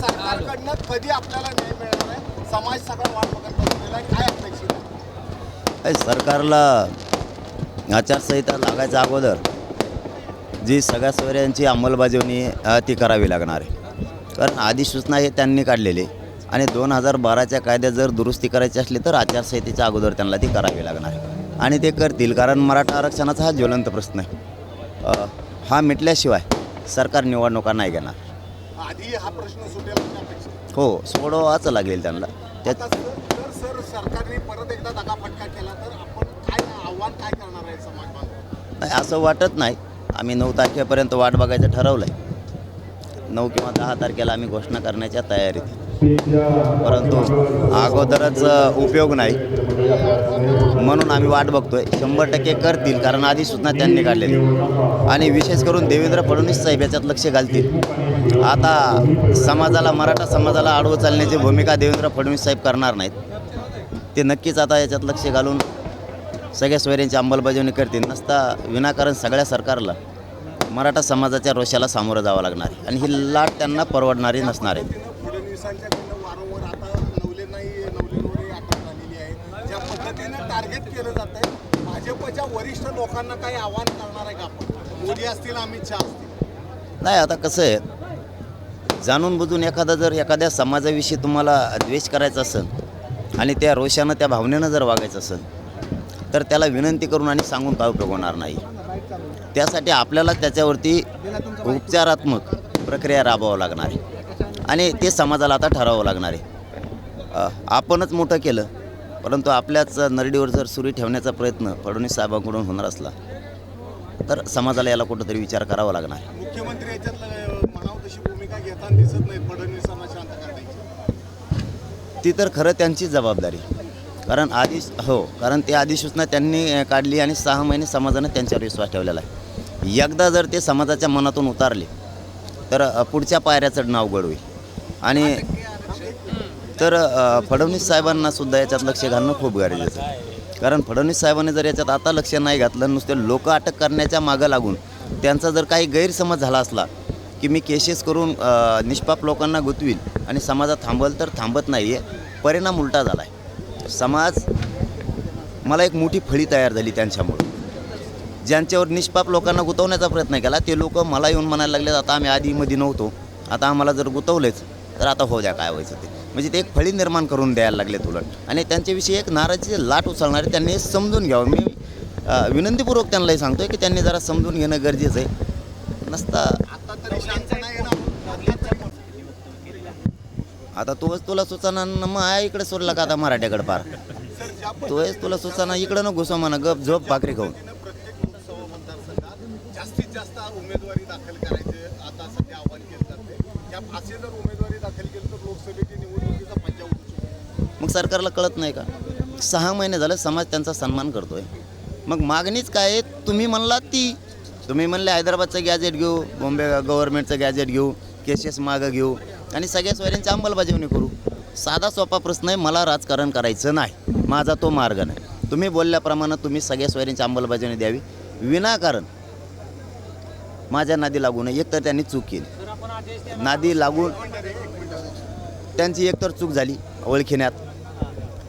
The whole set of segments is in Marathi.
सरकारकडनं कधी आपल्याला न्याय मिळणार नाही? समाज सगळा वाट बघत बसलेला आहे. काय अपेक्षित आहे? सरकारला आचारसंहिता लागायच्या अगोदर जी सगळ्या सोयऱ्यांची अंमलबजावणी ती करावी लागणार आहे. कारण अधिसूचना हे त्यांनी काढलेली आणि दोन हजार बाराच्या कायद्यात जर दुरुस्ती करायची असली तर आचारसंहितेच्या अगोदर त्यांना ती करावी लागणार आहे. आणि ते करतील कारण मराठा आरक्षणाचा हा ज्वलंत प्रश्न आहे. हा मिटल्याशिवाय सरकार निवडणुका नाही घेणार. आधी हा प्रश्न सुटेल अशी अपेक्षा आहे. हो सोडवाच लागेल त्यांना. त्यात आता सर सर सरकारने परत एकदा दगाफटका केला तर आपण काय आव्हान काय करणार आहे समाज बांधव नाही असं वाटत नाही. आम्ही नऊ तारखेपर्यंत वाट बघायचं ठरवलं आहे नऊ किंवा दहा तारखेला आम्ही घोषणा करण्याच्या तयारीत आहे. परंतु अगोदरच अ, उपयोग नाही. म्हणून आम्ही वाट बघतोय. शंभर टक्के करतील कारण अधिसूचना त्यांनी काढलेली. आणि विशेष करून देवेंद्र फडणवीस साहेब याच्यात लक्ष घालतील. आता समाजाला मराठा समाजाला आडवं चालण्याची भूमिका देवेंद्र फडणवीस साहेब करणार नाहीत. ते नक्कीच आता याच्यात लक्ष घालून सगळ्या सोयऱ्यांची अंमलबजावणी करतील. नसता विनाकारण सगळ्या सरकारला मराठा समाजाच्या रोषाला सामोरं जावं लागणार आहे. आणि ही लाट त्यांना परवडणारी नसणार आहे. भाजपच्या वरिष्ठ लोकांना काही आव्हान करणार आहे का मोदी असतील अमित शहा असतील नाही आता कसं आहे जाणून बुजून एखादा जर एखाद्या समाजाविषयी तुम्हाला द्वेष करायचा असेल आणि त्या रोषानं त्या भावनेनं जर वागायचं असेल तर त्याला विनंती करून आणि सांगून काय उपयोग होणार नाही. त्यासाठी आपल्याला त्याच्यावरती उपचारात्मक प्रक्रिया राबवावं लागणार आहे. आणि ते समाजाला आता ठरवावं लागणार आहे. आपणच मोठं केलं परंतु आपल्याच नरडीवर जर सुरी ठेवण्याचा प्रयत्न फडणवीस साहेबांकडून होणार असला तर समाजाला याला कुठंतरी विचार करावा लागणार. मुख्यमंत्री याच्यात दिसत नाहीत फडणवीसांना शांत करण्याची. ती तर खरं त्यांचीच जबाबदारी. कारण आधी हो कारण ते अधिसूचना त्यांनी काढली आणि सहा महिने समाजानं त्यांच्यावर विश्वास ठेवलेला आहे. एकदा जर ते समाजाच्या मनातून उतारले तर पुढच्या पायऱ्या चढणं अवघड होईल आणि तर फडणवीस साहेबांना सुद्धा याच्यात लक्ष घालणं खूप गरजेचं आहे. कारण फडणवीस साहेबांनी जर याच्यात आता लक्ष नाही घातलं नुसते लोक अटक करण्याच्या मागं लागून त्यांचा जर काही गैरसमज झाला असला की मी केसेस करून निष्पाप लोकांना गुंतवील आणि समाजात थांबल तर थांबत नाही आहे परिणाम उलटा झाला आहे समाज मला एक मोठी फळी तयार झाली त्यांच्यामुळे. ज्यांच्यावर निष्पाप लोकांना गुंतवण्याचा प्रयत्न केला ते लोक मला येऊन म्हणायला लागले आता आम्ही आधीमध्ये नव्हतो. आता आम्हाला जर गुंतवलेच तर आता हो द्या काय व्हायचं ते. म्हणजे ते एक फळी निर्माण करून द्यायला लागले उलट. आणि त्यांच्याविषयी एक नाराजीची लाट उचलणारे त्यांनी समजून घ्यावं. मी विनंतीपूर्वक त्यांनाही सांगतोय की त्यांनी जरा समजून घेणं गरजेचं आहे. नसता आता तोच तुला सुचना मग इकडे सोडला का आता मराठ्याकडे पार? तोच तुला सुचना इकडं न घुसो म्हणा गप झोप भाकरी खाऊन. मग सरकारला कळत नाही का? सहा महिने झालं समाज त्यांचा सन्मान करतोय. मग मागणीच काय तुम्ही म्हणला ती. तुम्ही म्हणले हैदराबादचं गॅजेट घेऊ बॉम्बे गव्हर्नमेंटचं गॅजेट घेऊ केसेस मागं घेऊ आणि सगळ्या सोयऱ्यांची अंमलबजावणी करू. साधा सोपा प्रश्न आहे मला राजकारण करायचं नाही. माझा तो मार्ग नाही. तुम्ही बोलल्याप्रमाणे तुम्ही सगळ्या सोयऱ्यांची अंमलबजावणी द्यावी. विनाकारण माझ्या नादी लागू नये. एकतर त्यांनी चूक केली. नादी लागून त्यांची एकतर चूक झाली ओळखिण्यात.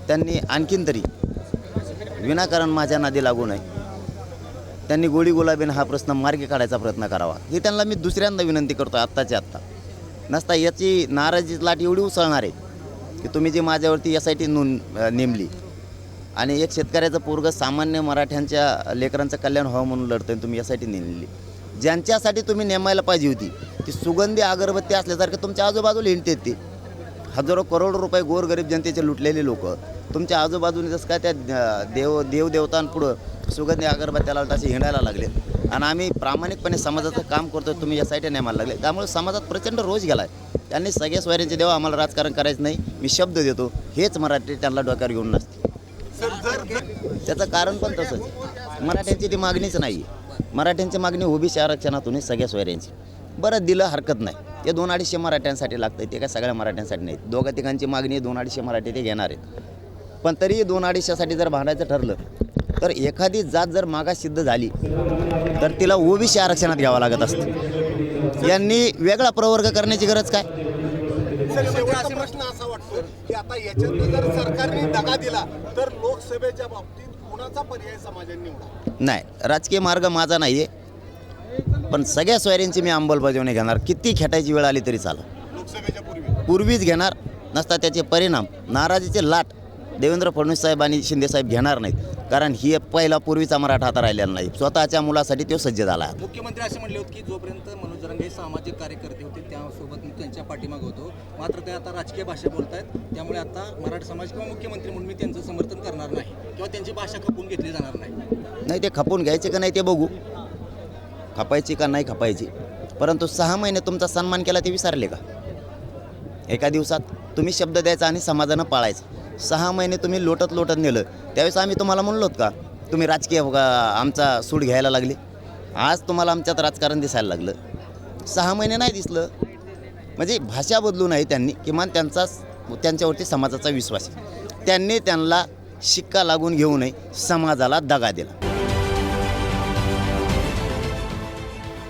त्यांनी आणखीन तरी विनाकारण माझ्या नादी लागू नये. त्यांनी गोळी गुलाबीनं हा प्रश्न मार्गी काढायचा प्रयत्न करावा. ही त्यांना मी दुसऱ्यांदा विनंती करतो आत्ताच्या आत्ता. नसता याची नाराजी लाट एवढी उसळणार आहे की तुम्ही जी माझ्यावरती एस आय टी नोंद नेमली आणि एक शेतकऱ्याचं पोरग सामान्य मराठ्यांच्या लेकरांचं कल्याण व्हावं म्हणून लढतोय तुम्ही यासाठी आय नेमलेली ज्यांच्यासाठी तुम्ही नेमायला पाहिजे होती ती सुगंधी अगरबत्ती असल्यासारखं तुमच्या आजूबाजूला हिंडतेत ते. हजारो करोड रुपये गोरगरीब जनतेचे लुटलेले लोक तुमच्या आजूबाजूने जसं काय त्या देव देवदेवतांपुढं सुगंधी अगरबत्त्याला असे हिंडायला लागले. आणि आम्ही प्रामाणिकपणे समाजाचं काम करतो तुम्ही या साईडने आम्हाला लागले. त्यामुळे समाजात प्रचंड रोज गेला आहे त्यांनी सगळ्या स्वयंचे देवा आम्हाला राजकारण करायचं नाही मी शब्द देतो हेच मराठी त्यांना डोक्यावर घेऊन नसते त्याचं कारण पण तसंच. मराठ्यांची ती मागणीच नाही आहे मराठ्यांची मागणी ओबीसी आरक्षणातून सगळ्या सोयऱ्यांची बरं दिलं हरकत नाही. ते दोन अडीचशे मराठ्यांसाठी लागतं ते काय सगळ्या मराठ्यांसाठी नाही दोघा तिघांची मागणी दोन अडीचशे मराठी ते घेणार आहेत. पण तरी दोन अडीचशेसाठी जर भांडायचं ठरलं तर एखादी जात जर मागास सिद्ध झाली तर तिला ओबीसी आरक्षणात घ्यावं लागत असतं. यांनी वेगळा प्रवर्ग करण्याची गरज काय? शेवटचा प्रश्न असा वाटतो की आता याच्यात जर सरकारने दगा दिला तर लोकसभेच्या बाबतीत कोणाचा पर्याय समाजाने निवडा? नाही राजकीय मार्ग माझा नाही आहे पण सगळ्या सोयऱ्यांची मी अंमलबजावणी घेणार. किती खेटायची वेळ आली तरी चाला लोकसभेच्या पूर्वी. पूर्वीच घेणार नसता त्याचे परिणाम. नाराजीचे लाट देवेंद्र फडणवीस साहेब आणि शिंदे साहेब घेणार नाहीत. कारण ही पहिला पूर्वीचा मराठा आता राहिलेला नाही. स्वतःच्या मुलासाठी तो सज्ज झाला. मुख्यमंत्री असे म्हणले होते की जोपर्यंत मनोज जरंगे हे सामाजिक कार्यकर्ते होते त्यासोबत मी त्यांच्या पाठीमागे होतो. मात्र ते आता राजकीय भाषा बोलत आहेत त्यामुळे आता मराठा समाज किंवा मुख्यमंत्री म्हणून मी त्यांचं समर्थन करणार नाही. किंवा त्यांची भाषा खपून घेतली जाणार नाही. नाही ते खपून घ्यायचे का नाही ते बघू. खपायची का नाही खपायची. परंतु सहा महिने तुमचा सन्मान केला ते विसरले का? एका दिवसात तुम्ही शब्द द्यायचा आणि समाजानं पाळायचं. सहा महिने तुम्ही लोटत लोटत नेलं. त्यावेळेस आम्ही तुम्हाला म्हणलोत का तुम्ही राजकीय आमचा सूड घ्यायला लागले. आज तुम्हाला आमच्यात राजकारण दिसायला लागलं. सहा महिने नाही दिसलं. म्हणजे भाषा बदलू नाही त्यांनी किमान त्यांचा त्यांच्यावरती समाजाचा विश्वास आहे. त्यांनी त्यांना शिक्का लागून घेऊ नये समाजाला दगा दिला.